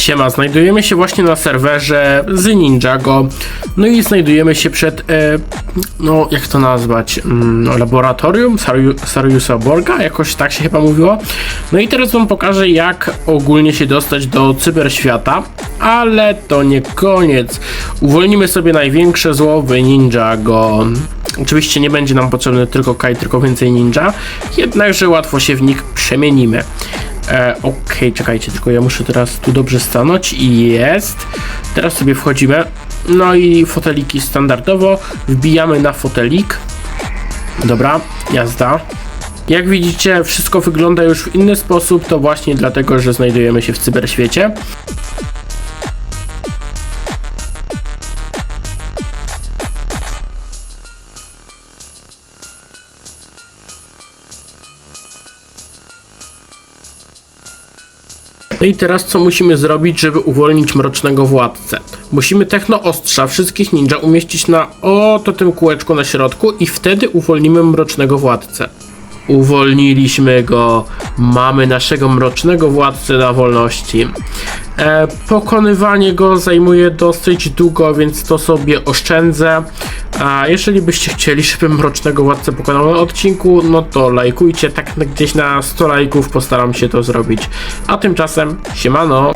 Siema, znajdujemy się właśnie na serwerze z Ninjago. No i znajdujemy się przed, e, no jak to nazwać, mm, laboratorium Sariu- Sariusa Borga, jakoś tak się chyba mówiło. No i teraz wam pokażę jak ogólnie się dostać do cyberświata, ale to nie koniec. Uwolnimy sobie największe zło w Ninjago. Oczywiście nie będzie nam potrzebny tylko Kai, tylko więcej ninja, jednakże łatwo się w nich przemienimy. E, Okej, czekajcie, tylko ja muszę teraz tu dobrze stanąć i jest. Teraz sobie wchodzimy. No i foteliki standardowo. Wbijamy na fotelik. Dobra, jazda. Jak widzicie, wszystko wygląda już w inny sposób, to właśnie dlatego, że znajdujemy się w cyberświecie. No i teraz co musimy zrobić, żeby uwolnić mrocznego władcę? Musimy techno ostrza wszystkich ninja umieścić na oto tym kółeczku na środku i wtedy uwolnimy mrocznego władcę. Uwolniliśmy go. Mamy naszego mrocznego władcę na wolności. E, pokonywanie go zajmuje dosyć długo, więc to sobie oszczędzę. A jeżeli byście chcieli, żebym mrocznego władcę pokonał na odcinku, no to lajkujcie. Tak gdzieś na 100 lajków postaram się to zrobić. A tymczasem, siemano.